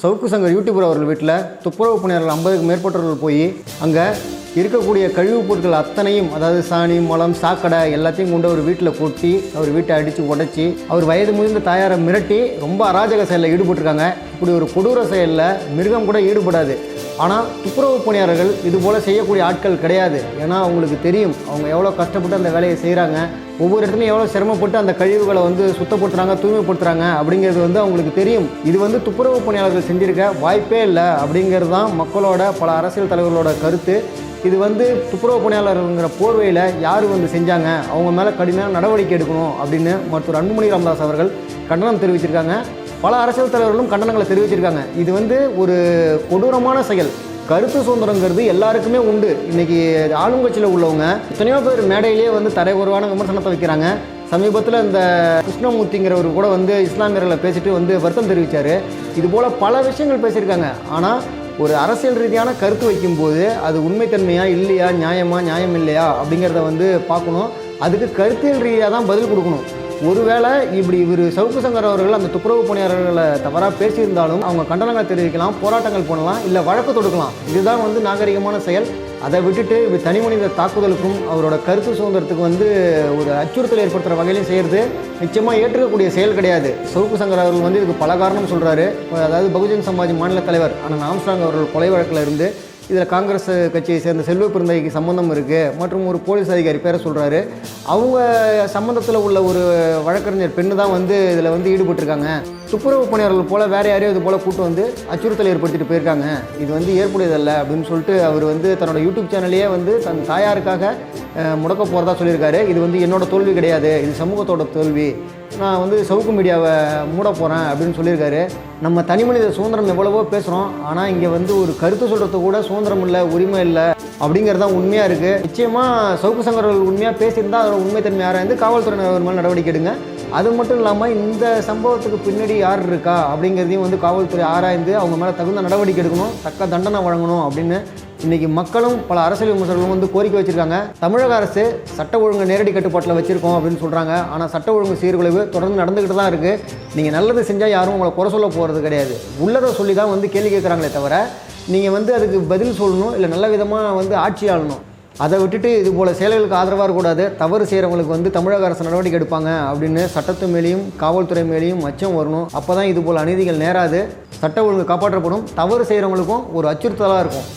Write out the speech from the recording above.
Savukku Shankar YouTuber அவர்கள் வீட்டில் துப்புரவு பணியாளர்கள் ஐம்பதுக்கு மேற்பட்டவர்கள் போய் அங்கே இருக்கக்கூடிய கழிவுப் பொருட்கள் அத்தனையும் அதாவது சாணி மலம் சாக்கடை எல்லாத்தையும் கொண்டு அவர் வீட்டில் கொட்டி அவர் வீட்டை அடித்து உடைச்சி அவர் வயது முதிர்ந்த தாயாரை மிரட்டி ரொம்ப அராஜக செயலில் ஈடுபட்டிருக்காங்க. இப்படி ஒரு கொடூர செயலில் மிருகம் கூட ஈடுபடாது. ஆனால் துப்புரவு பணியாளர்கள் இது போல் செய்யக்கூடிய ஆட்கள் கிடையாது. ஏன்னா அவங்களுக்கு தெரியும் அவங்க எவ்வளோ கஷ்டப்பட்டு அந்த வேலையை செய்கிறாங்க ஒவ்வொரு இடத்துலையும் எவ்வளோ சிரமப்பட்டு அந்த கழிவுகளை வந்து சுத்தப்படுத்துகிறாங்க தூய்மைப்படுத்துகிறாங்க அப்படிங்கிறது வந்து அவங்களுக்கு தெரியும். இது வந்து துப்புரவு பணியாளர்கள் செஞ்சிருக்க வாய்ப்பே இல்லை அப்படிங்கிறது தான் மக்களோட பல அரசியல் தலைவர்களோட கருத்து. இது வந்து துப்புரவு பணியாளர்கள்ங்கிற போர்வையில் யார் வந்து செஞ்சாங்க? அவங்க மேலே கடுமையான நடவடிக்கை எடுக்கணும் அப்படின்னு மருத்துவர் அன்புமணி ராமதாஸ் அவர்கள் கண்டனம் தெரிவிச்சிருக்காங்க பல அரசியல் தலைவர்களும் கண்டனங்களை தெரிவிச்சிருக்காங்க. இது வந்து ஒரு கொடூரமான செயல். கருத்து சுதந்திரங்கிறது எல்லாருக்குமே உண்டு. இன்னைக்கு ஆளுங்கட்சியில் உள்ளவங்க எத்தனையோ பேர் மேடையிலேயே வந்து தரைகுறவான விமர்சனத்தை வைக்கிறாங்க. சமீபத்தில் இந்த கிருஷ்ணமூர்த்திங்கிறவர் கூட வந்து இஸ்லாமியர்களை பேசிட்டு வந்து வருத்தம் தெரிவித்தார் இது போல் பல விஷயங்கள் பேசியிருக்காங்க. ஆனால் ஒரு அரசியல் ரீதியான கருத்து வைக்கும்போது அது உண்மைத்தன்மையா இல்லையா நியாயமா நியாயம் இல்லையா அப்படிங்கிறத வந்து பார்க்கணும். அதுக்கு கருத்தியல் ரீதியாக தான் பதில் கொடுக்கணும். ஒருவேளை இப்படி இவர் சவுக்கு சங்கர் அவர்கள் அந்த துப்புரவு பணியாளர்களை தவறாக பேசியிருந்தாலும் அவங்க கண்டனங்களை தெரிவிக்கலாம் போராட்டங்கள் பண்ணலாம் இல்லை வழக்கு தொடுக்கலாம். இதுதான் வந்து நாகரிகமான செயல். அதை விட்டுட்டு இப்படி தனி மனித தாக்குதலுக்கும் அவரோட கருத்து சுதந்திரத்துக்கு வந்து ஒரு அச்சுறுத்தல் ஏற்படுத்துகிற வகையிலையும் செய்கிறது நிச்சயமாக ஏற்றுக்கக்கூடிய செயல் கிடையாது. சவுக்கு சங்கர் அவர்கள் வந்து இதுக்கு பல காரணம் சொல்கிறாரு அதாவது பகுஜன் சமாஜ் மாநில தலைவர் ஆனால் ஆம்ஸ்டாங் அவர்கள் கொலை வழக்கில் இருந்து இதில் காங்கிரஸ் கட்சியை சேர்ந்த செல்வ பிறந்தைக்கு சம்மந்தம் இருக்குது மற்றும் ஒரு போலீஸ் அதிகாரி பேரை சொல்கிறாரு அவங்க சம்மந்தத்தில் உள்ள ஒரு வழக்கறிஞர் பெண்ணு தான் வந்து இதில் வந்து ஈடுபட்டிருக்காங்க. துப்புரவு பணியாளர்கள் போல் வேறு யாரையும் இது போல் கூட்டு வந்து அச்சுறுத்தல் ஏற்படுத்திட்டு போயிருக்காங்க. இது வந்து ஏற்புடையதல்ல அப்படின்னு சொல்லிட்டு அவர் வந்து தன்னோட யூடியூப் சேனல்லையே வந்து தன் தாயாருக்காக முடக்க போகிறதா சொல்லியிருக்காரு. இது வந்து என்னோட தோல்வி கிடையாது. இது சமூகத்தோட தோல்வி. நான் வந்து சவுக்கு மீடியாவை மூட போகிறேன் அப்படின்னு சொல்லியிருக்காரு. நம்ம தனி மனித சுதந்திரம் எவ்வளவோ பேசுகிறோம் ஆனால் இங்கே வந்து ஒரு கருத்து சொல்கிறது கூட சுதந்திரம் இல்லை உரிமை இல்லை அப்படிங்கிறது தான் உண்மையாக இருக்குது நிச்சயமாக சவுக்கு சங்கர்கள் உண்மையாக பேசியிருந்தால் அதோட உண்மைத்தன்மை ஆராய்ந்து காவல்துறையினர் மேலே நடவடிக்கை எடுங்க. அது மட்டும் இல்லாமல் இந்த சம்பவத்துக்கு பின்னாடி யார் இருக்கா அப்படிங்கிறதையும் வந்து காவல்துறை ஆராய்ந்து அவங்க மேலே தகுந்த நடவடிக்கை எடுக்கணும் தக்க தண்டனை வழங்கணும் அப்படின்னு இன்னைக்கு மக்களும் பல அரசியல் விமர்சகர்களும் வந்து கோரிக்கை வச்சிருக்காங்க. தமிழக அரசு சட்ட ஒழுங்கு நேரடி கட்டுப்பாட்டில் வச்சிருக்கோம் அப்படின்னு சொல்கிறாங்க ஆனால் சட்ட ஒழுங்கு சீர்குலைவு தொடர்ந்து நடந்துக்கிட்டு தான் இருக்குது நீங்கள் நல்லது செஞ்சால் யாரும் உங்களை குறை சொல்ல போகிறது கிடையாது. உள்ளதை சொல்லி தான் வந்து கேள்வி கேட்குறாங்களே தவிர நீங்கள் வந்து அதுக்கு பதில் சொல்லணும் இல்லை நல்ல விதமாக வந்து ஆட்சி ஆளணும். அதை விட்டுட்டு இது போல் செயல்களுக்கு ஆதரவாக இருக்கக்கூடாது தவறு செய்கிறவங்களுக்கு வந்து தமிழக அரசு நடவடிக்கை எடுப்பாங்க அப்படின்னு சட்டத்து மேலேயும் காவல்துறை மேலேயும் அச்சம் வரணும். அப்போ தான் இது போல் அநீதிகள் நேராது. சட்ட ஒழுங்கு காப்பாற்றப்படும். தவறு செய்கிறவங்களுக்கும் ஒரு அச்சுறுத்தலாக இருக்கும்.